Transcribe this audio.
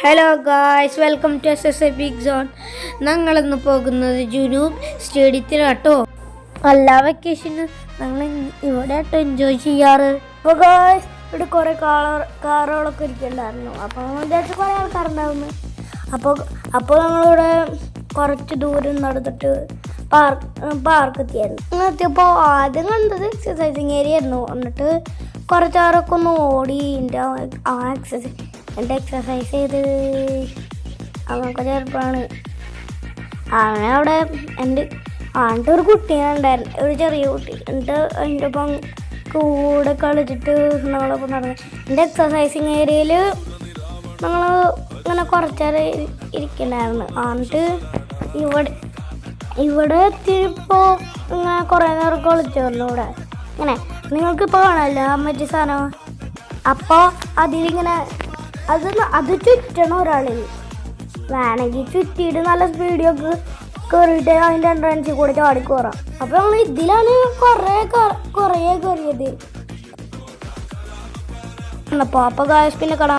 Hello guys welcome to S S A big zone ഞങ്ങളിന്ന് പോകുന്നത് ജുനൂബ് സ്റ്റേഡിയത്തിലാട്ടോ. എല്ലാ വെക്കേഷനും ഞങ്ങൾ ഇവിടെ ആട്ടോ എൻജോയ് ചെയ്യാറ്. അപ്പോൾ ഗായ്സ് ഇവിടെ കുറേ കാറുകളൊക്കെ ഇരിക്കണ്ടായിരുന്നു. അപ്പോൾ നമ്മൾ വിചാരിച്ചു കുറേ ആൾക്കാരുണ്ടാവുന്നു അപ്പോൾ അപ്പോൾ നമ്മളിവിടെ കുറച്ച് ദൂരം നടന്നിട്ട് പാർക്ക് പാർക്ക് എത്തിയായിരുന്നു. അങ്ങനെ ആദ്യം കണ്ടത് എക്സസൈസിങ് ഏരിയ ആയിരുന്നു. എന്നിട്ട് കുറച്ചാറൊക്കെ ഒന്ന് ഓടി എന്റെ ആ എക്സസൈസ് എന്റെ എക്സസൈസ് ചെയ്ത് അവനൊക്കെ ചെറുപ്പമാണ് അവനവിടെ എന്റെ ആണ്ട് ഒരു കുട്ടിയുണ്ടായിരുന്നു ഒരു ചെറിയ കുട്ടി. എന്നിട്ട് എന്റെ ഒപ്പം കൂടെ കളിച്ചിട്ട് ഞങ്ങളൊപ്പം നടന്നു. എന്റെ എക്സസൈസിങ് ഏരിയയിൽ ഞങ്ങൾ ഇങ്ങനെ കുറച്ചേരം ഇരി- ഇരിക്കണ്ടായിരുന്നു. എന്നിട്ട് ഇവിടെ ഇവിടെ എത്തിയപ്പോൾ ഇങ്ങനെ കുറേ നേരം കളിച്ചു വന്നു ഇവിടെ. ഇങ്ങനെ നിങ്ങൾക്കിപ്പോൾ കാണാമല്ലോ മറ്റേ സാധനം? അപ്പോൾ അതിലിങ്ങനെ അത് അത് ചുറ്റണം ഒരാളിൽ. വേണമെങ്കിൽ ചുറ്റിയിട്ട് നല്ല സ്പീഡിയൊക്കെ കയറിയിട്ട് അതിന്റെ എൻട്രൻസിൽ കൂടെ ചാടി കയറാം അപ്പോൾ നമ്മൾ ഇതിലാണ് കുറേ കുറേ കയറിയത് അപ്പോൾ അപ്പോൾ ഗായസ് പിന്നെ കാണാം